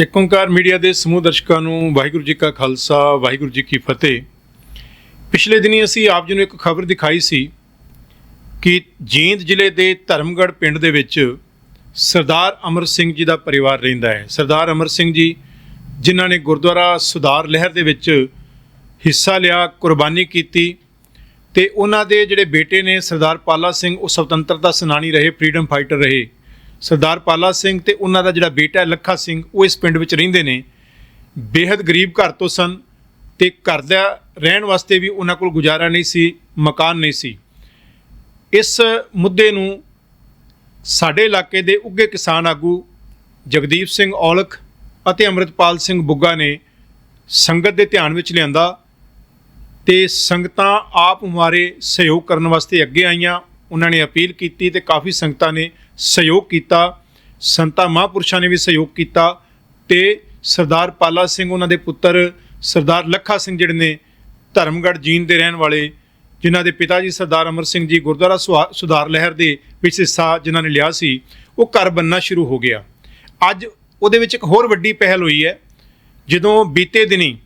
ਏਕ ਓਂਕਾਰ ਮੀਡੀਆ ਦੇ ਸਮੂਹ ਦਰਸ਼ਕਾਂ ਨੂੰ ਵਾਹਿਗੁਰੂ ਜੀ ਕਾ ਖਾਲਸਾ, ਵਾਹਿਗੁਰੂ ਜੀ ਕੀ ਫਤਿਹ। ਪਿਛਲੇ ਦਿਨੀ ਅਸੀਂ ਆਪ ਜੀ ਨੂੰ ਇੱਕ ਖਬਰ ਦਿਖਾਈ ਸੀ ਕਿ ਜੀਂਦ ਜ਼ਿਲ੍ਹੇ ਦੇ ਧਰਮਗੜ੍ਹ ਪਿੰਡ ਦੇ ਵਿੱਚ ਸਰਦਾਰ ਅਮਰ ਸਿੰਘ ਜੀ ਦਾ ਪਰਿਵਾਰ ਰਹਿੰਦਾ ਹੈ। ਸਰਦਾਰ ਅਮਰ ਸਿੰਘ ਜੀ, ਜਿਨ੍ਹਾਂ ਨੇ ਗੁਰਦੁਆਰਾ ਸੁਧਾਰ ਲਹਿਰ ਦੇ ਵਿੱਚ ਹਿੱਸਾ ਲਿਆ, ਕੁਰਬਾਨੀ ਕੀਤੀ ਤੇ ਉਹਨਾਂ ਦੇ ਜਿਹੜੇ ਬੇਟੇ ਨੇ ਸਰਦਾਰ ਪਾਲਾ ਸਿੰਘ, ਉਹ ਸੁਤੰਤਰਤਾ ਸੈਨਾਨੀ ਰਹੇ ਫਰੀडम ਫਾਈਟਰ ਰਹੇ। ਸਰਦਾਰ ਪਾਲਾ ਸਿੰਘ ਤੇ ਉਹਨਾਂ ਦਾ ਜਿਹੜਾ ਬੇਟਾ ਲੱਖਾ ਸਿੰਘ, ਉਹ ਇਸ ਪਿੰਡ ਵਿੱਚ ਰਹਿੰਦੇ ਨੇ। ਬੇहद ਗਰੀਬ ਘਰ ਤੋਂ ਸਨ ਤੇ ਘਰ ਦਾ ਰਹਿਣ ਵਾਸਤੇ ਵੀ ਉਹਨਾਂ ਕੋਲ ਗੁਜ਼ਾਰਾ ਨਹੀਂ ਸੀ, ਮਕਾਨ ਨਹੀਂ ਸੀ। ਇਸ ਮੁੱਦੇ ਨੂੰ ਸਾਡੇ ਇਲਾਕੇ ਦੇ ਉੱਗੇ ਕਿਸਾਨ ਆਗੂ ਜਗਦੀਪ ਸਿੰਘ ਔਲਖ ਅਤੇ ਅੰਮ੍ਰਿਤਪਾਲ ਸਿੰਘ ਬੁੱਗਾ ਨੇ ਸੰਗਤ ਦੇ ਧਿਆਨ ਵਿੱਚ ਲਿਆਂਦਾ ਤੇ ਸੰਗਤਾਂ ਆਪ ਹਮਾਰੇ ਸਹਿਯੋਗ ਕਰਨ ਵਾਸਤੇ ਅੱਗੇ ਆਈਆਂ। ਉਹਨਾਂ ਨੇ ਅਪੀਲ ਕੀਤੀ ਤੇ ਕਾਫੀ ਸੰਗਤਾਂ ਨੇ ਸਹਿਯੋਗ ਕੀਤਾ। ਸੰਤਾਂ ਮਹਾਂਪੁਰਸ਼ਾਂ ਨੇ ਵੀ ਸਹਿਯੋਗ ਕੀਤਾ ਤੇ ਸਰਦਾਰ ਪਾਲਾ ਸਿੰਘ ਉਹਨਾਂ ਦੇ ਪੁੱਤਰ ਸਰਦਾਰ ਲੱਖਾ ਸਿੰਘ ਜਿਹੜੇ ਨੇ ਧਰਮਗੜ੍ਹ ਜੀਨ ਦੇ ਰਹਿਣ ਵਾਲੇ, ਜਿਨ੍ਹਾਂ ਦੇ ਪਿਤਾ ਜੀ ਸਰਦਾਰ ਅਮਰ ਸਿੰਘ ਜੀ ਗੁਰਦੁਆਰਾ ਸੁਹਾ- ਸੁਧਾਰ ਲਹਿਰ ਦੇ ਵਿੱਚ ਹਿੱਸਾ ਜਿਨ੍ਹਾਂ ਨੇ ਲਿਆ ਸੀ, ਉਹ ਘਰ ਬੰਨਣਾ ਸ਼ੁਰੂ ਹੋ ਗਿਆ। ਅੱਜ ਉਹਦੇ ਵਿੱਚ ਇੱਕ ਹੋਰ ਵੱਡੀ ਪਹਿਲ ਹੋਈ ਹੈ। ਜਦੋਂ ਬੀਤੇ ਦਿਨੀ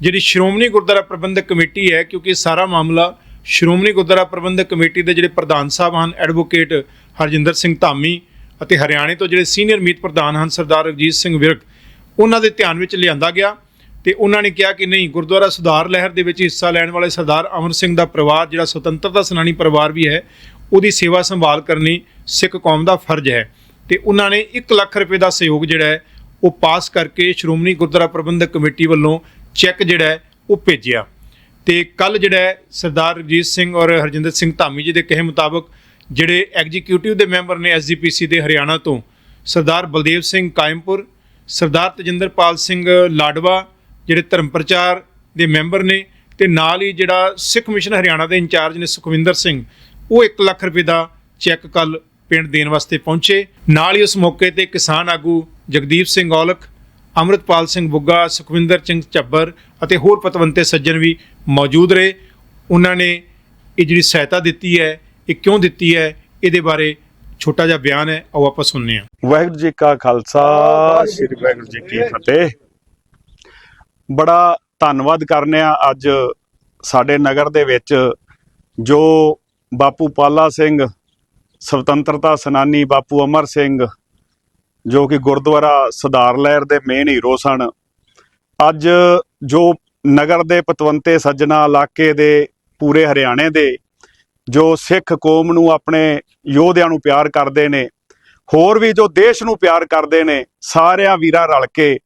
ਜਿਹੜੀ ਸ਼੍ਰੋਮਣੀ ਗੁਰਦੁਆਰਾ ਪ੍ਰਬੰਧਕ ਕਮੇਟੀ ਹੈ, ਕਿਉਂਕਿ ਸਾਰਾ ਮਾਮਲਾ ਸ਼੍ਰੋਮਣੀ ਗੁਰਦੁਆਰਾ ਪ੍ਰਬੰਧਕ ਕਮੇਟੀ ਦੇ ਜਿਹੜੇ ਪ੍ਰਧਾਨ ਸਾਹਿਬ ਹਨ, ਐਡਵੋਕੇਟ ਹਰਜਿੰਦਰ ਸਿੰਘ ਧਾਮੀ ਅਤੇ ਹਰਿਆਣੇ ਤੋਂ ਜਿਹੜੇ ਸੀਨੀਅਰ ਮੀਤ ਪ੍ਰਧਾਨ ਹਨ, ਸਰਦਾਰ ਰਗਜੀਤ ਸਿੰਘ ਵਿਰਕ, ਉਹਨਾਂ ਦੇ ਧਿਆਨ ਵਿੱਚ ਲਿਆਂਦਾ ਗਿਆ ਤੇ ਉਹਨਾਂ ਨੇ ਕਿਹਾ ਕਿ ਨਹੀਂ, ਗੁਰਦੁਆਰਾ ਸੁਧਾਰ ਲਹਿਰ ਦੇ ਵਿੱਚ ਹਿੱਸਾ ਲੈਣ ਵਾਲੇ ਸਰਦਾਰ ਅਮਰ ਸਿੰਘ ਦਾ ਪਰਿਵਾਰ, ਜਿਹੜਾ ਸੁਤੰਤਰਤਾ ਸੈਨਾਨੀ ਪਰਿਵਾਰ ਵੀ ਹੈ, ਉਹਦੀ ਸੇਵਾ ਸੰਭਾਲ ਕਰਨੀ ਸਿੱਖ ਕੌਮ ਦਾ ਫਰਜ਼ ਹੈ ਤੇ ਉਹਨਾਂ ਨੇ 1 ਲੱਖ ਰੁਪਏ ਦਾ ਸਹਿਯੋਗ ਜਿਹੜਾ ਹੈ, ਉਹ ਪਾਸ ਕਰਕੇ ਸ਼੍ਰੋਮਣੀ ਗੁਰਦੁਆਰਾ ਪ੍ਰਬੰਧਕ ਕਮੇਟੀ ਵੱਲੋਂ ਚੈੱਕ ਜਿਹੜਾ ਉਹ ਭੇਜਿਆ। ਤੇ ਕੱਲ ਜਿਹੜਾ ਸਰਦਾਰ ਰਜੀਤ ਸਿੰਘ ਔਰ ਹਰਜਿੰਦਰ ਸਿੰਘ ਧਾਮੀ ਜੀ ਦੇ ਕਹੇ ਮੁਤਾਬਕ ਜਿਹੜੇ ਐਗਜ਼ੀਕਿਊਟਿਵ ਦੇ ਮੈਂਬਰ ਨੇ ਐਸਜੀਪੀਸੀ ਦੇ ਹਰਿਆਣਾ ਤੋਂ, ਸਰਦਾਰ ਬਲਦੇਵ ਸਿੰਘ ਕਾਇਮਪੁਰ, ਸਰਦਾਰ ਤਜਿੰਦਰਪਾਲ ਸਿੰਘ ਲਾਡਵਾ ਜਿਹੜੇ ਧਰਮ ਪ੍ਰਚਾਰ ਦੇ ਮੈਂਬਰ ਨੇ ਤੇ ਨਾਲ ਹੀ ਜਿਹੜਾ ਸਿੱਖ ਮਿਸ਼ਨ ਹਰਿਆਣਾ ਦੇ ਇੰਚਾਰਜ ਨੇ ਸੁਖਵਿੰਦਰ ਸਿੰਘ, ਉਹ 1 ਲੱਖ ਰੁਪਏ ਦਾ ਚੈੱਕ ਕੱਲ ਪਿੰਡ ਦੇਣ ਵਾਸਤੇ ਪਹੁੰਚੇ। ਨਾਲ ਹੀ ਉਸ ਮੌਕੇ ਤੇ ਕਿਸਾਨ ਆਗੂ ਜਗਦੀਪ ਸਿੰਘ ਔਲਖ ਅੰਮ੍ਰਿਤਪਾਲ ਸਿੰਘ ਬੁੱਗਾ, ਸੁਖਵਿੰਦਰ ਸਿੰਘ ਝੱਬਰ ਅਤੇ ਹੋਰ ਪਤਵੰਤੇ ਸੱਜਣ ਵੀ ਮੌਜੂਦ ਰਹੇ। ਉਹਨਾਂ ਨੇ ਇਹ ਜਿਹੜੀ ਸਹਾਇਤਾ ਦਿੱਤੀ ਹੈ, ਇਹ ਕਿਉਂ ਦਿੱਤੀ ਹੈ, ਇਹਦੇ ਬਾਰੇ ਛੋਟਾ ਜਿਹਾ ਬਿਆਨ ਹੈ, ਆਓ ਆਪਾਂ ਸੁਣਨੇ ਹਾਂ। ਵਾਹਿਗੁਰੂ ਜੀ ਕਾ ਖਾਲਸਾ, ਸ੍ਰੀ ਵਾਹਿਗੁਰੂ ਜੀ ਕੀ ਫਤਿਹ। ਬੜਾ ਧੰਨਵਾਦ ਕਰਨੇ ਆ ਅੱਜ ਸਾਡੇ ਨਗਰ ਦੇ ਵਿੱਚ ਜੋ ਬਾਪੂ ਪਾਲਾ ਸਿੰਘ, ਸੁਤੰਤਰਤਾ ਸੈਨਾਨੀ ਬਾਪੂ ਅਮਰ ਸਿੰਘ ਜੋ ਕਿ ਗੁਰਦੁਆਰਾ ਸੁਧਾਰ ਲਹਿਰ ਦੇ ਮੇਨ ਹੀਰੋ ਸਨ। ਅੱਜ ਜੋ ਨਗਰ ਦੇ ਪਤਵੰਤੇ ਸੱਜਣਾ ਇਲਾਕੇ ਦੇ ਪੂਰੇ ਹਰਿਆਣੇ ਦੇ, ਜੋ ਸਿੱਖ ਕੌਮ ਨੂੰ ਆਪਣੇ ਯੋਧਿਆਂ ਨੂੰ ਪਿਆਰ ਕਰਦੇ ਨੇ, ਹੋਰ ਵੀ ਜੋ ਦੇਸ਼ ਨੂੰ ਪਿਆਰ ਕਰਦੇ ਨੇ, ਸਾਰਿਆਂ ਵੀਰਾਂ ਰਲ ਕੇ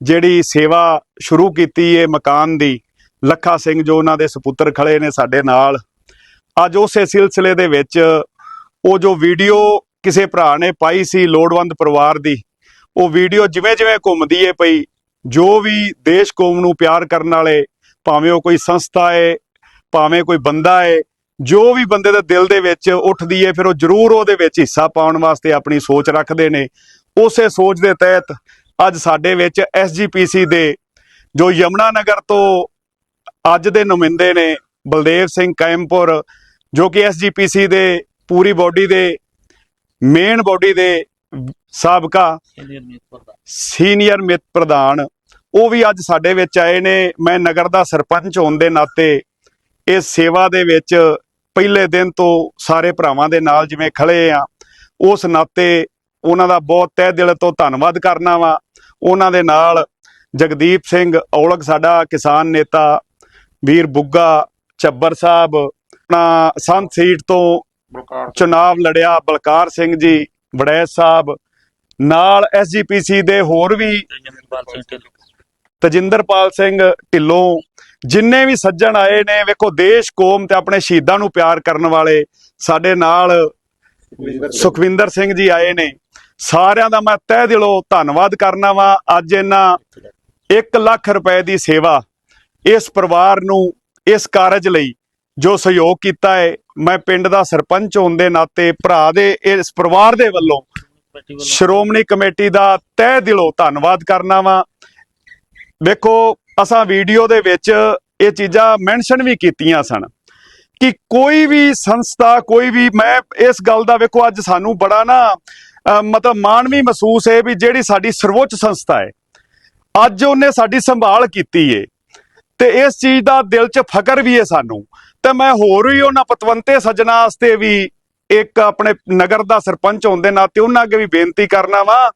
ਜਿਹੜੀ ਸੇਵਾ ਸ਼ੁਰੂ ਕੀਤੀ ਹੈ ਮਕਾਨ ਦੀ, ਲੱਖਾ ਸਿੰਘ ਜੋ ਉਹਨਾਂ ਦੇ ਸੁਪੁੱਤਰ ਖੜੇ ਨੇ ਸਾਡੇ ਨਾਲ। ਅੱਜ ਉਸੇ ਸਿਲਸਿਲੇ ਦੇ ਵਿੱਚ ਉਹ ਜੋ ਵੀਡੀਓ ਕਿਸੇ ਭਰਾ ਨੇ ਪਾਈ ਸੀ ਲੋੜਵੰਦ ਪਰਿਵਾਰ ਦੀ, ਉਹ ਵੀਡੀਓ ਜਿਵੇਂ ਜਿਵੇਂ ਘੁੰਮਦੀ ਏ ਪਈ, ਜੋ ਵੀ ਦੇਸ਼ ਕੌਮ ਨੂੰ ਪਿਆਰ ਕਰਨ ਵਾਲੇ, ਭਾਵੇਂ ਉਹ ਕੋਈ ਸੰਸਥਾ ਏ, ਭਾਵੇਂ ਕੋਈ ਬੰਦਾ ਏ, ਜੋ ਵੀ ਬੰਦੇ ਦੇ ਦਿਲ ਦੇ ਵਿੱਚ ਉੱਠਦੀ ਏ, ਫਿਰ ਉਹ ਜ਼ਰੂਰ ਉਹਦੇ ਵਿੱਚ ਹਿੱਸਾ ਪਾਉਣ ਵਾਸਤੇ ਆਪਣੀ ਸੋਚ ਰੱਖਦੇ ਨੇ। ਉਸੇ ਸੋਚ ਦੇ ਤਹਿਤ ਅੱਜ ਸਾਡੇ ਵਿੱਚ ਐਸਜੀਪੀਸੀ ਦੇ ਜੋ ਯਮਨਾ ਨਗਰ ਤੋਂ ਅੱਜ ਦੇ ਨੁਮਾਇੰਦੇ ਨੇ ਬਲਦੇਵ ਸਿੰਘ ਕਾਇਮਪੁਰ ਜੋ ਕਿ ਐਸਜੀਪੀਸੀ ਦੇ ਪੂਰੀ ਬਾਡੀ ਦੇ ਮੇਨ ਬਾਡੀ ਦੇ ਸਾਬਕਾ ਸੀਨੀਅਰ ਮੀਤ ਪ੍ਰਧਾਨ। ਉਹ ਵੀ ਅੱਜ ਸਾਡੇ ਵਿੱਚ ਆਏ ਨੇ। ਮੈਂ ਨਗਰ ਦਾ ਸਰਪੰਚ ਹੋਣ ਦੇ ਨਾਤੇ ਇਸ ਸੇਵਾ ਦੇ ਵਿੱਚ ਪਹਿਲੇ ਦਿਨ ਤੋਂ ਸਾਰੇ ਭਰਾਵਾਂ ਦੇ ਨਾਲ ਜਿਵੇਂ ਖੜੇ ਆ। ਉਸ ਨਾਤੇ ਉਹਨਾਂ ਦਾ ਬਹੁਤ ਤਹਿ ਦਿਲ ਤੋਂ ਧੰਨਵਾਦ ਕਰਨਾ ਵਾ। ਉਹਨਾਂ ਦੇ ਨਾਲ ਜਗਦੀਪ ਸਿੰਘ ਔਲਖ ਸਾਡਾ ਕਿਸਾਨ ਨੇਤਾ ਵੀਰ ਬੁੱਗਾ ਚੱਬਰ ਸਾਹਿਬ ਆਪਣਾ ਸੰਤ ਸੀਟ ਤੋਂ ਚੁਣਾਵ ਲੜਿਆ ਬਲਕਾਰ ਸਿੰਘ ਜੀ ਵੜੈਚ ਸਾਹਿਬ ਨਾਲ ਐਸਜੀਪੀਸੀ ਦੇ ਹੋਰ ਵੀ ਤਜਿੰਦਰਪਾਲ ਸਿੰਘ ਢਿੱਲੋਂ। ਜਿੰਨੇ ਵੀ ਸੱਜਣ ਆਏ ਨੇ ਵੇਖੋ ਦੇਸ਼ ਕੌਮ ਤੇ ਆਪਣੇ ਸ਼ਹੀਦਾਂ ਨੂੰ ਪਿਆਰ ਕਰਨ ਵਾਲੇ ਸਾਡੇ ਨਾਲ ਸੁਖਵਿੰਦਰ ਸਿੰਘ। ਜੀ ਆਏ ਨੇ। ਸਾਰਿਆਂ ਦਾ ਮੈਂ ਤਹਿ ਦਿਲੋਂ ਧੰਨਵਾਦ ਕਰਨਾ ਵਾਂ। ਅੱਜ ਇਹਨਾਂ 1 ਲੱਖ ਰੁਪਏ ਦੀ ਸੇਵਾ ਇਸ ਪਰਿਵਾਰ ਨੂੰ ਇਸ ਕਾਰਜ ਲਈ ਜੋ ਸਹਿਯੋਗ ਕੀਤਾ ਹੈ ਮੈਂ ਪਿੰਡ ਦਾ ਸਰਪੰਚ ਹੋਣ ਦੇ ਨਾਤੇ ਭਰਾ ਦੇ ਇਸ ਪਰਿਵਾਰ ਦੇ ਵੱਲੋਂ ਸ਼੍ਰੋਮਣੀ ਕਮੇਟੀ ਦਾ ਤਹਿ ਦਿਲੋਂ ਧੰਨਵਾਦ ਕਰਨਾ ਵਾਂ। ਵੇਖੋ ਅਸਾਂ ਵੀਡੀਓ ਦੇ ਵਿੱਚ ਇਹ ਚੀਜ਼ਾਂ ਮੈਂਸ਼ਨ ਵੀ ਕੀਤੀਆਂ ਸਨ ਕਿ ਕੋਈ ਵੀ ਸੰਸਥਾ ਕੋਈ ਵੀ ਮੈਂ ਇਸ ਗੱਲ ਦਾ ਵੇਖੋ ਅੱਜ ਸਾਨੂੰ ਬੜਾ ਨਾ ਅ, ਮਤਲਬ ਮਾਣ ਵੀ ਮਹਿਸੂਸ ਹੈ ਵੀ ਜਿਹੜੀ ਸਾਡੀ ਸਰਵੋੱਚ ਸੰਸਥਾ ਹੈ ਅੱਜ ਉਹਨੇ ਸਾਡੀ ਸੰਭਾਲ ਕੀਤੀ ਏ। ਤੇ ਇਸ ਚੀਜ਼ ਦਾ ਦਿਲ 'ਚ ਫਕਰ ਵੀ ਹੈ ਸਾਨੂੰ ਤੇ ਮੈਂ ਹੋਰ ਵੀ ਉਹਨਾਂ ਪਤਵੰਤੇ ਸੱਜਣਾ ਵਾਸਤੇ ਵੀ ਇੱਕ ਆਪਣੇ ਨਗਰ ਦਾ ਸਰਪੰਚ ਹੋਣ ਦੇ ਨਾਤੇ ਉਹਨਾਂ ਅੱਗੇ ਵੀ ਬੇਨਤੀ ਕਰਨਾ ਵਾ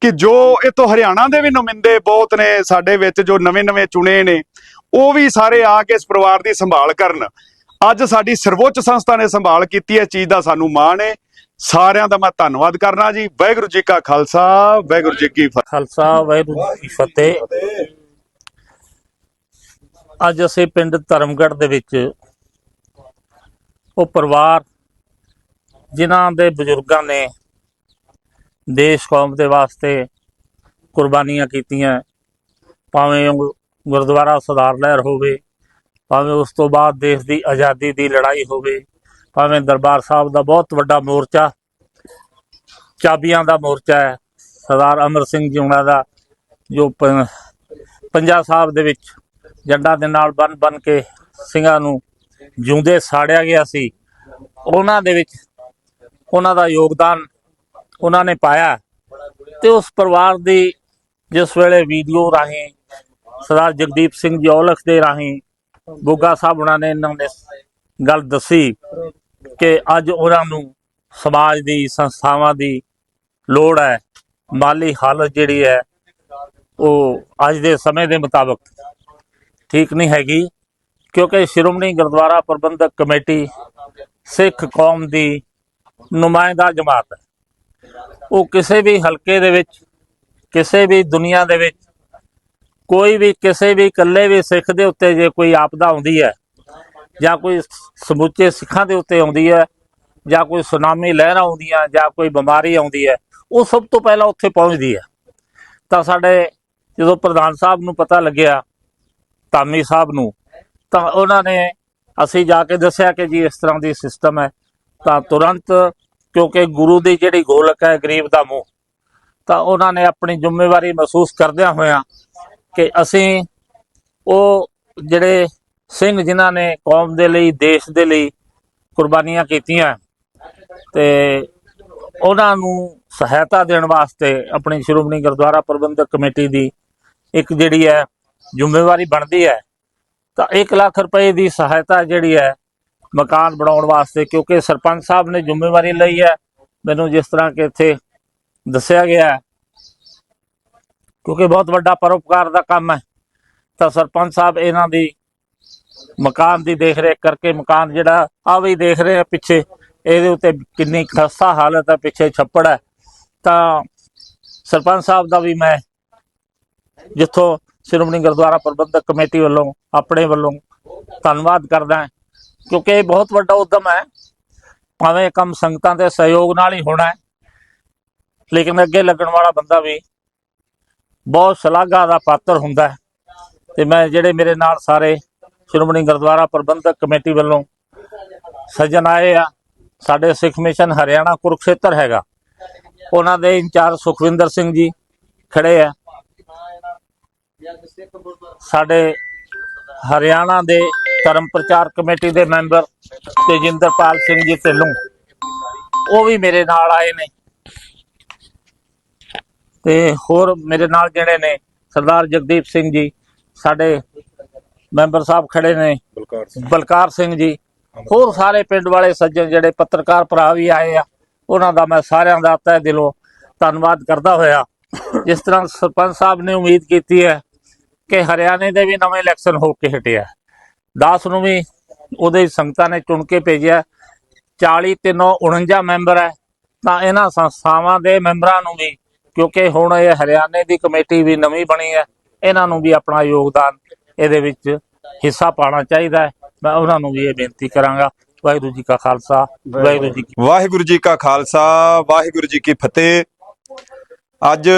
ਕਿ ਜੋ ਇਹ ਤੋਂ ਹਰਿਆਣਾ ਦੇ ਵੀ ਨੁਮਾਇੰਦੇ ਬਹੁਤ ਨੇ ਸਾਡੇ ਵਿੱਚ ਜੋ ਨਵੇਂ-ਨਵੇਂ ਚੁਣੇ ਨੇ, ਉਹ ਵੀ ਸਾਰੇ ਆ ਕੇ ਇਸ ਪਰਿਵਾਰ ਦੀ ਸੰਭਾਲ ਕਰਨ। ਅੱਜ ਸਾਡੀ ਸਰਵੋੱਚ ਸੰਸਥਾ ਨੇ ਸੰਭਾਲ ਕੀਤੀ ਹੈ ਚੀਜ਼ ਦਾ ਸਾਨੂੰ ਮਾਣ ਹੈ ਸਾਰਿਆਂ ਦਾ ਮੈਂ ਧੰਨਵਾਦ ਕਰਨਾ ਜੀ। ਵਾਹਿਗੁਰੂ ਜੀ ਕਾ ਖਾਲਸਾ, ਵਾਹਿਗੁਰੂ ਜੀ ਕੀ ਫਤਿਹ। ਖਾਲਸਾ, ਵਾਹਿਗੁਰੂ ਜੀ ਕੀ ਫਤਿਹ। ਅੱਜ ਅਸੀਂ ਪਿੰਡ ਧਰਮਗੜ੍ਹ ਦੇ ਵਿੱਚ ਉਹ ਪਰਿਵਾਰ ਜਿਨ੍ਹਾਂ ਦੇ ਬਜ਼ੁਰਗਾਂ ਨੇ ਦੇਸ਼ ਕੌਮ ਦੇ ਵਾਸਤੇ ਕੁਰਬਾਨੀਆਂ ਕੀਤੀਆਂ। ਭਾਵੇਂ ਗੁਰਦੁਆਰਾ ਸੁਧਾਰ ਲਹਿਰ ਹੋਵੇ, ਭਾਵੇਂ ਉਸ ਤੋਂ ਬਾਅਦ ਦੇਸ਼ ਦੀ ਆਜ਼ਾਦੀ ਦੀ ਲੜਾਈ ਹੋਵੇ, ਭਾਵੇਂ ਦਰਬਾਰ ਸਾਹਿਬ ਦਾ ਬਹੁਤ ਵੱਡਾ ਮੋਰਚਾ, ਚਾਬੀਆਂ ਦਾ ਮੋਰਚਾ ਹੈ, ਸਰਦਾਰ ਅਮਰ ਸਿੰਘ ਜੀ ਉਹਨਾਂ ਦਾ, ਜੋ ਪ- ਸਾਹਿਬ ਦੇ ਵਿੱਚ ਜੰਡਾ ਦੇ ਨਾਲ ਬਨ ਬਨ ਕੇ ਸਿੰਘਾਂ ਨੂੰ ਜਿਉਂਦੇ ਸਾੜਿਆ ਗਿਆ ਸੀ, ਉਹਨਾਂ ਦੇ ਵਿੱਚ ਉਹਨਾਂ ਦਾ ਯੋਗਦਾਨ ਉਹਨਾਂ ਨੇ ਪਾਇਆ ਤੇ ਉਸ ਪਰਿਵਾਰ ਦੀ ਜਿਸ ਵੇਲੇ ਵੀਡੀਓ ਰਾਹੀਂ ਸਰਦਾਰ ਜਗਦੀਪ ਸਿੰਘ ਜੀ ਔਲਖ ਦੇ ਰਾਹੀਂ ਬੁੱਗਾ ਸਾਹਿਬ ਉਹਨਾਂ ਨੇ ਇਹਨਾਂ ਨੇ ਗੱਲ ਦੱਸੀ ਕਿ ਅੱਜ ਉਹਨਾਂ ਨੂੰ ਸਮਾਜ ਦੀ, ਸੰਸਥਾਵਾਂ ਦੀ ਲੋੜ ਹੈ, ਮਾਲੀ ਹਾਲਤ ਜਿਹੜੀ ਹੈ, ਉਹ ਅੱਜ ਦੇ ਸਮੇਂ ਦੇ ਮੁਤਾਬਕ ਠੀਕ ਨਹੀਂ ਹੈਗੀ। ਕਿਉਂਕਿ ਸ਼੍ਰੋਮਣੀ ਗੁਰਦੁਆਰਾ ਪ੍ਰਬੰਧਕ ਕਮੇਟੀ ਸਿੱਖ ਕੌਮ ਦੀ ਨੁਮਾਇੰਦਾ ਜਮਾਤ ਹੈ। ਉਹ ਕਿਸੇ ਵੀ ਹਲਕੇ ਦੇ ਵਿੱਚ, ਕਿਸੇ ਵੀ ਦੁਨੀਆ ਦੇ ਵਿੱਚ, ਕੋਈ ਵੀ, ਕਿਸੇ ਵੀ ਇਕੱਲੇ ਵੀ ਸਿੱਖ ਦੇ ਉੱਤੇ ਜੇ ਕੋਈ ਆਪਦਾ ਆਉਂਦੀ ਹੈ, ਜਾਂ ਕੋਈ ਸਮੁੱਚੇ ਸਿੱਖਾਂ ਦੇ ਉੱਤੇ ਆਉਂਦੀ ਹੈ, ਜਾਂ ਕੋਈ ਸੁਨਾਮੀ ਲਹਿਰਾਂ ਆਉਂਦੀਆਂ, ਜਾਂ ਕੋਈ ਬਿਮਾਰੀ ਆਉਂਦੀ ਹੈ, ਉਹ ਸਭ ਤੋਂ ਪਹਿਲਾਂ ਉੱਥੇ ਪਹੁੰਚਦੀ ਹੈ। ਤਾਂ ਸਾਡੇ ਜਦੋਂ ਪ੍ਰਧਾਨ ਸਾਹਿਬ ਨੂੰ ਪਤਾ ਲੱਗਿਆ, ਧਾਮੀ ਸਾਹਿਬ ਨੂੰ ਤਾਂ ਉਹਨਾਂ ਨੇ ਅਸੀਂ ਜਾ ਕੇ ਦੱਸਿਆ ਕਿ ਜੀ ਇਸ ਤਰ੍ਹਾਂ ਦੀ ਸਿਸਟਮ ਹੈ, ਤਾਂ ਤੁਰੰਤ ਕਿਉਂਕਿ ਗੁਰੂ ਦੀ ਜਿਹੜੀ ਗੋਲਕ ਹੈ ਗਰੀਬ ਦਾ ਮੂੰਹ, ਤਾਂ ਉਹਨਾਂ ਨੇ ਆਪਣੀ ਜ਼ਿੰਮੇਵਾਰੀ ਮਹਿਸੂਸ ਕਰਦਿਆਂ ਹੋਇਆਂ ਕਿ ਅਸੀਂ ਉਹ ਜਿਹੜੇ ਸਿੰਘ ਜਿਨ੍ਹਾਂ ਨੇ ਕੌਮ ਦੇ ਲਈ, ਦੇਸ਼ ਦੇ ਲਈ ਕੁਰਬਾਨੀਆਂ ਕੀਤੀਆਂ, ਤੇ ਉਹਨਾਂ ਨੂੰ ਸਹਾਇਤਾ ਦੇਣ ਵਾਸਤੇ ਆਪਣੀ ਸ਼੍ਰੋਮਣੀ ਗੁਰਦੁਆਰਾ ਪ੍ਰਬੰਧਕ ਕਮੇਟੀ ਦੀ ਇੱਕ ਜਿਹੜੀ ਹੈ ਜ਼ਿੰਮੇਵਾਰੀ ਬਣਦੀ ਹੈ। ਤਾਂ 1 ਲੱਖ ਰੁਪਏ ਦੀ ਸਹਾਇਤਾ ਜਿਹੜੀ ਹੈ ਮਕਾਨ ਬਣਾਉਣ ਵਾਸਤੇ, ਕਿਉਂਕਿ ਸਰਪੰਚ ਸਾਹਿਬ ਨੇ ਜ਼ਿੰਮੇਵਾਰੀ ਲਈ ਹੈ। ਮੈਨੂੰ ਜਿਸ ਤਰ੍ਹਾਂ ਕਿ ਇੱਥੇ ਦੱਸਿਆ ਗਿਆ ਹੈ, ਕਿਉਂਕਿ ਬਹੁਤ ਵੱਡਾ ਪਰਉਪਕਾਰ ਦਾ ਕੰਮ ਹੈ, ਤਾਂ ਸਰਪੰਚ ਸਾਹਿਬ ਇਹਨਾਂ ਦੀ ਮਕਾਨ ਦੀ ਦੇਖ ਰੇਖ ਕਰਕੇ ਮਕਾਨ ਜਿਹੜਾ ਆ ਵੀ ਦੇਖ ਰਹੇ ਆ ਪਿੱਛੇ, ਇਹਦੇ ਉੱਤੇ ਕਿੰਨੀ ਖਸਤਾ ਹਾਲਤ ਹੈ, ਪਿੱਛੇ ਛੱਪੜ ਹੈ। ਤਾਂ ਸਰਪੰਚ ਸਾਹਿਬ ਦਾ ਵੀ ਮੈਂ ਜਿੱਥੋਂ ਸ਼੍ਰੋਮਣੀ ਗੁਰਦੁਆਰਾ ਪ੍ਰਬੰਧਕ ਕਮੇਟੀ ਵੱਲੋਂ, ਆਪਣੇ ਵੱਲੋਂ ਧੰਨਵਾਦ ਕਰਦਾ ਹਾਂ, ਕਿਉਂਕਿ ਇਹ ਬਹੁਤ ਵੱਡਾ ਉਦਮ ਹੈ। ਭਾਵੇਂ ਕੰਮ ਸੰਗਤਾਂ ਦੇ ਸਹਿਯੋਗ ਨਾਲ ਹੀ ਹੋਣਾ ਹੈ, ਲੇਕਿਨ ਅੱਗੇ ਲੱਗਣ ਵਾਲਾ ਬੰਦਾ ਵੀ ਬਹੁਤ ਸ਼ਲਾਘਾ ਦਾ ਪਾਤਰ ਹੁੰਦਾ ਹੈ। ਤੇ ਮੈਂ ਜਿਹੜੇ ਮੇਰੇ ਨਾਲ ਸਾਰੇ ਸ਼੍ਰੋਮਣੀ ਗੁਰਦੁਆਰਾ ਪ੍ਰਬੰਧਕ ਕਮੇਟੀ ਵੱਲੋਂ ਸੱਜਣ ਆਏ ਆ, ਸਾਡੇ ਸਿੱਖ ਮਿਸ਼ਨ ਹਰਿਆਣਾ ਕੁਰਕਸ਼ੇਤਰ ਹੈਗਾ। ਉਹਨਾਂ ਦੇ ਇੰਚਾਰਜ ਸੁਖਵਿੰਦਰ ਸਿੰਘ ਜੀ ਖੜੇ ਆ। ਸਾਡੇ ਹਰਿਆਣਾ ਦੇ ਧਰਮ ਪ੍ਰਚਾਰ ਕਮੇਟੀ ਦੇ ਮੈਂਬਰ ਤੇਜਿੰਦਰਪਾਲ ਸਿੰਘ ਜੀ ਢਿੱਲੋਂ। ਉਹ ਵੀ ਮੇਰੇ ਨਾਲ ਆਏ ਨੇ। ਤੇ ਹੋਰ ਮੇਰੇ ਨਾਲ ਜਿਹੜੇ ਨੇ ਸਰਦਾਰ ਜਗਦੀਪ ਸਿੰਘ ਜੀ ਸਾਡੇ ਮੈਂਬਰ ਸਾਹਿਬ ਖੜੇ ਨੇ। ਬਲਕਾਰ ਸਿੰਘ। ਜੀ। ਹੋਰ ਸਾਰੇ ਪਿੰਡ ਵਾਲੇ ਸੱਜਣ ਜਿਹੜੇ ਪੱਤਰਕਾਰ ਭਰਾ ਵੀ ਆਏ ਆ ਉਹਨਾਂ ਦਾ ਮੈਂ ਸਾਰਿਆਂ ਦਾ ਤਹਿ ਦਿਲੋਂ ਧੰਨਵਾਦ ਕਰਦਾ ਹੋਇਆ। ਜਿਸ ਤਰ੍ਹਾਂ ਸਰਪੰਚ ਸਾਹਿਬ ਨੇ ਉਮੀਦ ਕੀਤੀ ਹੈ ਕਿ ਹਰਿਆਣੇ ਦੇ ਵੀ ਨਵੇਂ ਇਲੈਕਸ਼ਨ ਹੋ ਕੇ ਹਟਿਆ। 10 ਨੂੰ ਵੀ ਉਹਦੇ ਸੰਗਤਾਂ ਨੇ ਚੁਣ ਕੇ ਭੇਜਿਆ। 40 ਤੇ 9 49 ਮੈਂਬਰ ਹੈ, ਤਾਂ ਇਹਨਾਂ ਸੰਸਥਾਵਾਂ ਦੇ ਮੈਂਬਰਾਂ ਨੂੰ ਵੀ, ਕਿਉਂਕਿ ਹੁਣ ਇਹ ਹਰਿਆਣੇ ਦੀ ਕਮੇਟੀ ਵੀ ਨਵੀਂ ਬਣੀ ਹੈ, ਇਹਨਾਂ ਨੂੰ ਵੀ ਆਪਣਾ ਯੋਗਦਾਨ ਇਹਦੇ ਵਿੱਚ ਹਿੱਸਾ ਪਾਉਣਾ ਚਾਹੀਦਾ ਹੈ। ਮੈਂ ਉਹਨਾਂ ਨੂੰ ਵੀ ਇਹ ਬੇਨਤੀ ਕਰਾਂਗਾ। ਵਾਹਿਗੁਰੂ ਜੀ ਕਾ ਖਾਲਸਾ, ਵਾਹਿਗੁਰੂ ਜੀ ਕੀ ਵਾਹਿਗੁਰੂ ਜੀ ਕਾ ਖਾਲਸਾ, ਵਾਹਿਗੁਰੂ ਜੀ ਕੀ ਫਤਿਹ। ਅੱਜ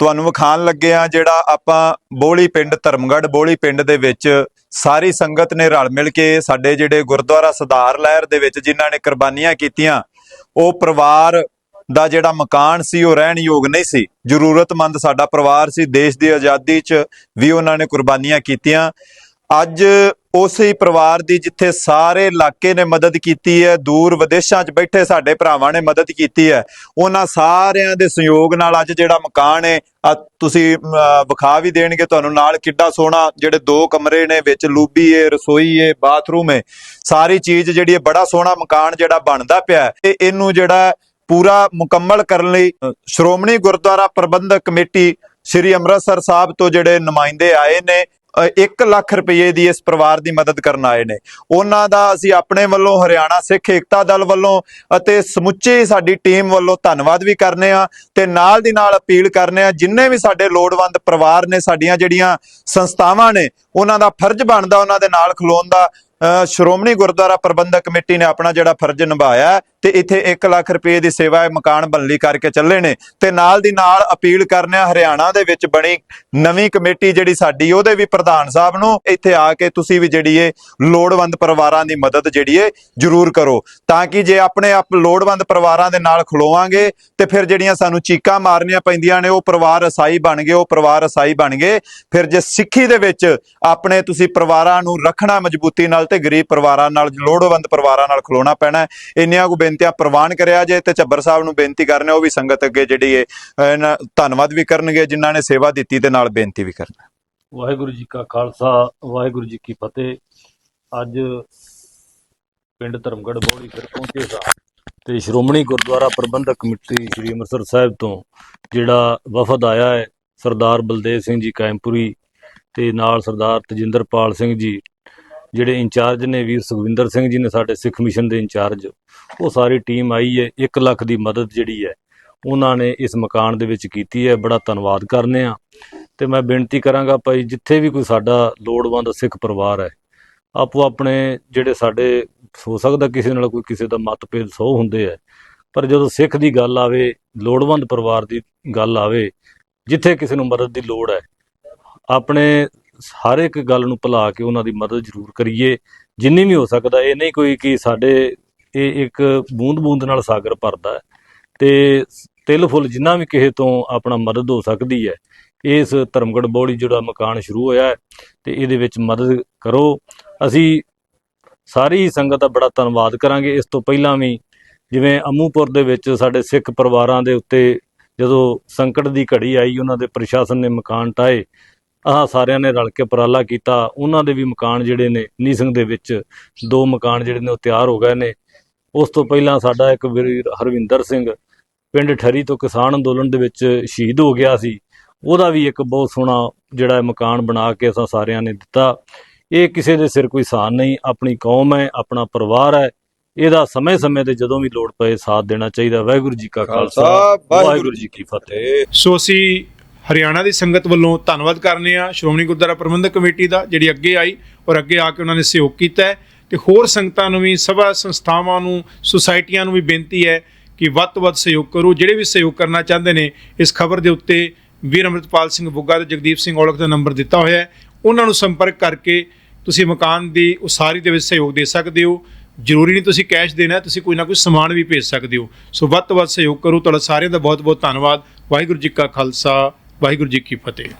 ਤੁਹਾਨੂੰ ਵਿਖਾਣ ਲੱਗੇ ਆ ਜਿਹੜਾ ਆਪਾਂ ਬੋਲੀ ਪਿੰਡ ਧਰਮਗੜ੍ਹ ਬੋਲੀ ਪਿੰਡ ਦੇ ਵਿੱਚ ਸਾਰੀ ਸੰਗਤ ਨੇ ਰਲ ਮਿਲ ਕੇ ਸਾਡੇ ਜਿਹੜੇ ਗੁਰਦੁਆਰਾ ਸੁਧਾਰ ਲਹਿਰ ਦੇ ਵਿੱਚ ਜਿਨ੍ਹਾਂ ਨੇ ਕੁਰਬਾਨੀਆਂ ਕੀਤੀਆਂ, ਉਹ ਪਰਿਵਾਰ ਦਾ ਜਿਹੜਾ ਮਕਾਨ ਸੀ, ਉਹ ਰਹਿਣ ਯੋਗ ਨਹੀਂ ਸੀ। ਜ਼ਰੂਰਤਮੰਦ ਸਾਡਾ ਪਰਿਵਾਰ ਸੀ, ਦੇਸ਼ ਦੀ ਆਜ਼ਾਦੀ 'ਚ ਵੀ ਉਹਨਾਂ ਨੇ ਕੁਰਬਾਨੀਆਂ ਕੀਤੀਆਂ। ਅੱਜ ਉਸੇ ਹੀ ਪਰਿਵਾਰ ਦੀ ਜਿੱਥੇ ਸਾਰੇ ਇਲਾਕੇ ਨੇ ਮਦਦ ਕੀਤੀ ਹੈ, ਦੂਰ ਵਿਦੇਸ਼ਾਂ 'ਚ ਬੈਠੇ ਸਾਡੇ ਭਰਾਵਾਂ ਨੇ ਮਦਦ ਕੀਤੀ ਹੈ। ਉਹਨਾਂ ਸਾਰਿਆਂ ਦੇ ਸਹਿਯੋਗ ਨਾਲ ਅੱਜ ਜਿਹੜਾ ਮਕਾਨ ਹੈ ਤੁਸੀਂ ਵਿਖਾ ਵੀ ਦੇਣਗੇ ਤੁਹਾਨੂੰ ਨਾਲ ਕਿੱਡਾ ਸੋਹਣਾ ਜਿਹੜੇ ਦੋ ਕਮਰੇ ਨੇ, ਵਿੱਚ ਲੂਬੀ ਏ ਰਸੋਈ ਏ ਬਾਥਰੂਮ ਏ ਸਾਰੀ ਚੀਜ਼ ਜਿਹੜੀ ਹੈ ਬੜਾ ਸੋਹਣਾ ਮਕਾਨ ਜਿਹੜਾ ਬਣਦਾ ਪਿਆ ਤੇ ਇਹਨੂੰ ਜਿਹੜਾ ਪੂਰਾ ਮੁਕੰਮਲ ਕਰਨ ਲਈ ਸ਼੍ਰੋਮਣੀ ਗੁਰਦੁਆਰਾ ਪ੍ਰਬੰਧਕ ਕਮੇਟੀ ਸ੍ਰੀ ਅੰਮ੍ਰਿਤਸਰ ਸਾਹਿਬ ਤੋਂ ਜਿਹੜੇ ਨੁਮਾਇੰਦੇ ਆਏ ਨੇ 1 ਲੱਖ ਰੁਪਏ ਦੀ ਇਸ ਪਰਿਵਾਰ ਦੀ ਮਦਦ ਕਰਨ ਆਏ ਨੇ। ਉਹਨਾਂ ਦਾ ਅਸੀਂ ਆਪਣੇ ਵੱਲੋਂ ਹਰਿਆਣਾ ਸਿੱਖ ਏਕਤਾ ਦਲ ਵੱਲੋਂ ਅਤੇ ਸਮੁੱਚੀ ਸਾਡੀ ਟੀਮ ਵੱਲੋਂ ਧੰਨਵਾਦ ਵੀ ਕਰਨੇ ਆ ਤੇ ਨਾਲ ਦੀ ਨਾਲ ਅਪੀਲ ਕਰਨੇ ਆ ਜਿੰਨੇ ਵੀ ਸਾਡੇ ਲੋੜਵੰਦ ਪਰਿਵਾਰ ਨੇ ਸਾਡੀਆਂ ਜਿਹੜੀਆਂ ਸੰਸਥਾਵਾਂ ਨੇ ਉਹਨਾਂ ਦਾ ਫਰਜ਼ ਬਣਦਾ ਉਹਨਾਂ ਦੇ ਨਾਲ ਖਲੋਣ ਦਾ। ਅ, ਸ਼੍ਰੋਮਣੀ ਗੁਰਦੁਆਰਾ ਪ੍ਰਬੰਧਕ ਕਮੇਟੀ ਨੇ ਆਪਣਾ ਜਿਹੜਾ ਫਰਜ਼ ਨਿਭਾਇਆ ਤੇ ਇੱਥੇ 1 ਲੱਖ ਰੁਪਏ ਦੀ ਸੇਵਾ ਮਕਾਨ ਬੰਨਲੀ ਕਰਕੇ ਚੱਲੇ ਨੇ ਤੇ ਨਾਲ ਦੀ ਨਾਲ ਅਪੀਲ ਕਰਨੇ ਆ ਹਰਿਆਣਾ ਦੇ ਵਿੱਚ ਬਣੀ ਨਵੀਂ ਕਮੇਟੀ ਜਿਹੜੀ ਸਾਡੀ, ਉਹਦੇ ਵੀ ਪ੍ਰਧਾਨ ਸਾਹਿਬ ਨੂੰ ਇੱਥੇ ਆ ਕੇ ਤੁਸੀਂ ਵੀ ਜਿਹੜੀ ਇਹ ਲੋੜਵੰਦ ਪਰਿਵਾਰਾਂ ਦੀ ਮਦਦ ਜਿਹੜੀ ਇਹ ਜ਼ਰੂਰ ਕਰੋ ਤਾਂ ਕਿ ਜੇ ਆਪਣੇ ਆਪ ਲੋੜਵੰਦ ਪਰਿਵਾਰਾਂ ਦੇ ਨਾਲ ਖਲੋਵਾਂਗੇ ਤੇ ਫਿਰ ਜਿਹੜੀਆਂ ਸਾਨੂੰ ਚੀਕਾਂ ਮਾਰਨੀਆਂ ਪੈਂਦੀਆਂ ਨੇ, ਉਹ ਪਰਿਵਾਰ ਅਸਾਈ ਬਣ ਗਏ, ਉਹ ਪਰਿਵਾਰ ਅਸਾਈ ਬਣ ਗਏ ਫਿਰ ਜੇ ਸਿੱਖੀ ਦੇ ਵਿੱਚ ਆਪਣੇ ਤੁਸੀਂ ਪਰਿਵਾਰਾਂ ਨੂੰ ਰੱਖਣਾ ਮਜ਼ਬੂਤੀ ਨਾਲ ਤੇ ਗਰੀਬ ਪਰਿਵਾਰਾਂ ਨਾਲ, ਲੋੜਵੰਦ ਪਰਿਵਾਰਾਂ ਨਾਲ ਖਲੋਣਾ ਪੈਣਾ ਹੈ। ਇੰਨੀਆਂ ਕੁ ਬੇਨਤੀਆਂ ਪ੍ਰਵਾਨ ਕਰਿਆ ਜੇ ਤੇ ਚੱਬਰ ਸਾਹਿਬ ਨੂੰ ਬੇਨਤੀ ਕਰਨੇ, ਉਹ ਵੀ ਸੰਗਤ ਅੱਗੇ ਜਿਹੜੀ ਹੈ ਧੰਨਵਾਦ ਵੀ ਕਰਨਗੇ, ਜਿਨ੍ਹਾਂ ਨੇ ਸੇਵਾ ਦਿੱਤੀ ਤੇ ਨਾਲ ਬੇਨਤੀ ਵੀ ਕਰਨਾ। ਵਾਹਿਗੁਰੂ ਜੀ ਕਾ ਖਾਲਸਾ, ਵਾਹਿਗੁਰੂ ਜੀ ਕੀ ਫਤਿਹ। ਅੱਜ ਪਿੰਡ ਧਰਮਗੜ੍ਹ ਬੋੜੀ ਫਿਰ ਪਹੁੰਚੇ ਸਾਂ ਤੇ ਸ਼੍ਰੋਮਣੀ ਗੁਰਦੁਆਰਾ ਪ੍ਰਬੰਧਕ ਕਮੇਟੀ ਸ੍ਰੀ ਅੰਮ੍ਰਿਤਸਰ ਸਾਹਿਬ ਤੋਂ ਜਿਹੜਾ ਵਫਦ ਆਇਆ ਹੈ, ਸਰਦਾਰ ਬਲਦੇਵ ਸਿੰਘ ਜੀ ਕਾਇਮਪੁਰੀ ਤੇ ਨਾਲ ਸਰਦਾਰ ਤਜਿੰਦਰਪਾਲ ਸਿੰਘ ਜੀ ਜਿਹੜੇ ਇੰਚਾਰਜ ਨੇ ਵੀਰ ਸੁਖਵਿੰਦਰ ਸਿੰਘ ਜੀ ਨੇ ਸਾਡੇ ਸਿੱਖ ਮਿਸ਼ਨ ਦੇ ਇੰਚਾਰਜ, ਉਹ ਸਾਰੀ ਟੀਮ ਆਈ ਹੈ 1 ਲੱਖ ਦੀ ਮਦਦ ਜਿਹੜੀ ਹੈ, ਉਹਨਾਂ ਨੇ ਇਸ ਮਕਾਨ ਦੇ ਵਿੱਚ ਕੀਤੀ ਹੈ, ਬੜਾ ਧੰਨਵਾਦ ਕਰਨੇ ਆ ਤੇ ਮੈਂ ਬੇਨਤੀ ਕਰਾਂਗਾ ਭਾਈ, ਜਿੱਥੇ ਵੀ ਕੋਈ ਸਾਡਾ ਲੋੜਵੰਦ ਸਿੱਖ ਪਰਿਵਾਰ ਹੈ, ਆਪੋ ਆਪਣੇ ਜਿਹੜੇ ਸਾਡੇ, ਹੋ ਸਕਦਾ ਕਿਸੇ ਨਾਲ ਕੋਈ ਕਿਸੇ ਦਾ ਮਤਭੇਦ ਸੌ ਹੁੰਦੇ ਹੈ, ਪਰ ਜਦੋਂ ਸਿੱਖ ਦੀ ਗੱਲ ਆਵੇ, ਲੋੜਵੰਦ ਪਰਿਵਾਰ ਦੀ ਗੱਲ ਆਵੇ, ਜਿੱਥੇ ਕਿਸੇ ਨੂੰ ਮਦਦ ਦੀ ਲੋੜ ਹੈ, ਆਪਣੇ ਹਰ ਇੱਕ ਗੱਲ ਨੂੰ ਭੁਲਾ ਕੇ ਉਹਨਾਂ ਦੀ ਮਦਦ ਜ਼ਰੂਰ ਕਰੀਏ। ਜਿੰਨੀ ਵੀ ਹੋ ਸਕਦਾ, ਇਹ ਨਹੀਂ ਕੋਈ ਕਿ ਸਾਡੇ, ਇਹ ਇੱਕ ਬੂੰਦ-ਬੂੰਦ ਨਾਲ ਸਾਗਰ ਭਰਦਾ ਹੈ। ਤੇ ਤਿਲ ਫੁੱਲ ਜਿੰਨਾ ਵੀ ਕਿਸੇ ਤੋਂ ਆਪਣਾ ਮਦਦ ਹੋ ਸਕਦੀ ਹੈ, ਇਸ ਧਰਮਗੜ ਬੋੜੀ ਜਿਹੜਾ ਮਕਾਨ ਸ਼ੁਰੂ ਹੋਇਆ ਹੈ, ਤੇ ਇਹਦੇ ਵਿੱਚ ਮਦਦ ਕਰੋ। ਅਸੀਂ ਸਾਰੀ ਸੰਗਤ ਦਾ ਬੜਾ ਧੰਨਵਾਦ ਕਰਾਂਗੇ। ਇਸ ਤੋਂ ਪਹਿਲਾਂ ਵੀ ਜਿਵੇਂ ਅਮੂਪੁਰ ਦੇ ਵਿੱਚ ਸਾਡੇ ਸਿੱਖ ਪਰਿਵਾਰਾਂ ਦੇ ਉੱਤੇ ਜਦੋਂ ਸੰਕਟ ਦੀ ਘੜੀ ਆਈ, ਉਹਨਾਂ ਦੇ ਪ੍ਰਸ਼ਾਸਨ ਨੇ ਮਕਾਨ ਟਾਏ ਆਹ ਸਾਰਿਆਂ ਨੇ ਰਲ ਕੇ ਉਪਰਾਲਾ ਕੀਤਾ। ਉਹਨਾਂ ਦੇ ਵੀ ਮਕਾਨ ਜਿਹੜੇ ਨੇ ਨੀਸੰਗ ਦੇ ਵਿੱਚ ਦੋ ਮਕਾਨ ਜਿਹੜੇ ਨੇ ਉਹ ਤਿਆਰ ਹੋ ਗਏ ਨੇ। ਉਸ ਤੋਂ ਪਹਿਲਾਂ ਸਾਡਾ ਇੱਕ ਵੀਰ ਹਰਵਿੰਦਰ ਸਿੰਘ ਪਿੰਡ ਠਰੀ ਤੋਂ ਕਿਸਾਨ ਅੰਦੋਲਨ ਦੇ ਵਿੱਚ ਸ਼ਹੀਦ ਹੋ ਗਿਆ ਸੀ। ਉਹਦਾ ਵੀ ਇੱਕ ਬਹੁਤ ਸੋਹਣਾ ਜਿਹੜਾ ਮਕਾਨ ਬਣਾ ਕੇ ਅਸਾਂ ਸਾਰਿਆਂ ਨੇ ਦਿੱਤਾ। ਇਹ ਕਿਸੇ ਦੇ ਸਿਰ ਕੋਈ ਸਾਨ ਨਹੀਂ ਆਪਣੀ ਕੌਮ ਹੈ ਆਪਣਾ ਪਰਿਵਾਰ ਹੈ। ਇਹਦਾ ਸਮੇਂ-ਸਮੇਂ ਤੇ ਜਦੋਂ ਵੀ ਲੋੜ ਪਏ ਸਾਥ ਦੇਣਾ ਚਾਹੀਦਾ। ਵਾਹਿਗੁਰੂ ਜੀ ਕਾ ਖਾਲਸਾ ਵਾਹਿਗੁਰੂ ਜੀ ਕੀ ਫਤਿਹ। ਸੋ ਅਸੀਂ ਹਰਿਆਣਾ ਦੀ ਸੰਗਤ ਵੱਲੋਂ ਧੰਨਵਾਦ ਕਰਨੇ ਆ ਸ਼੍ਰੋਮਣੀ ਗੁਰਦੁਆਰਾ ਪ੍ਰਬੰਧਕ ਕਮੇਟੀ ਦਾ, ਜਿਹੜੀ ਅੱਗੇ ਆਈ ਔਰ ਅੱਗੇ ਆ ਕੇ ਉਹਨਾਂ ਨੇ ਸਹਿਯੋਗ ਕੀਤਾ ਹੈ ਤੇ ਹੋਰ ਸੰਗਤਾਂ ਨੂੰ ਵੀ, ਸਭਾ ਸੰਸਥਾਵਾਂ ਨੂੰ, ਸੁਸਾਇਟੀਆਂ ਨੂੰ ਵੀ ਬੇਨਤੀ ਹੈ ਕਿ ਵੱਧ ਤੋਂ ਵੱਧ ਸਹਿਯੋਗ ਕਰੋ। ਜਿਹੜੇ ਵੀ ਸਹਿਯੋਗ ਕਰਨਾ ਚਾਹੁੰਦੇ ਨੇ, ਇਸ ਖਬਰ ਦੇ ਉੱਤੇ ਵੀਰ ਅੰਮ੍ਰਿਤਪਾਲ ਸਿੰਘ ਬੁੱਗਾ ਤੇ ਜਗਦੀਪ ਸਿੰਘ ਔਲਖ ਦਾ ਨੰਬਰ ਦਿੱਤਾ ਹੋਇਆ ਹੈ। ਉਹਨਾਂ ਨੂੰ ਸੰਪਰਕ ਕਰਕੇ ਤੁਸੀਂ ਮਕਾਨ ਦੀ ਉਸਾਰੀ ਦੇ ਵਿੱਚ ਸਹਿਯੋਗ ਦੇ ਸਕਦੇ ਹੋ। ਜ਼ਰੂਰੀ ਨਹੀਂ ਤੁਸੀਂ ਕੈਸ਼ ਦੇਣਾ, ਤੁਸੀਂ ਕੋਈ ਨਾ ਕੋਈ ਸਮਾਨ ਵੀ ਭੇਜ ਸਕਦੇ ਹੋ। ਸੋ ਵੱਧ ਤੋਂ ਵੱਧ ਸਹਿਯੋਗ ਕਰੋ। ਤੁਹਾਡਾ ਸਾਰਿਆਂ ਦਾ ਬਹੁਤ ਬਹੁਤ ਧੰਨਵਾਦ। ਵਾਹਿਗੁਰੂ ਜੀ ਕਾ ਖਾਲਸਾ। ਵਾਹਿਗੁਰੂ ਜੀ ਕੀ ਫਤਿਹ।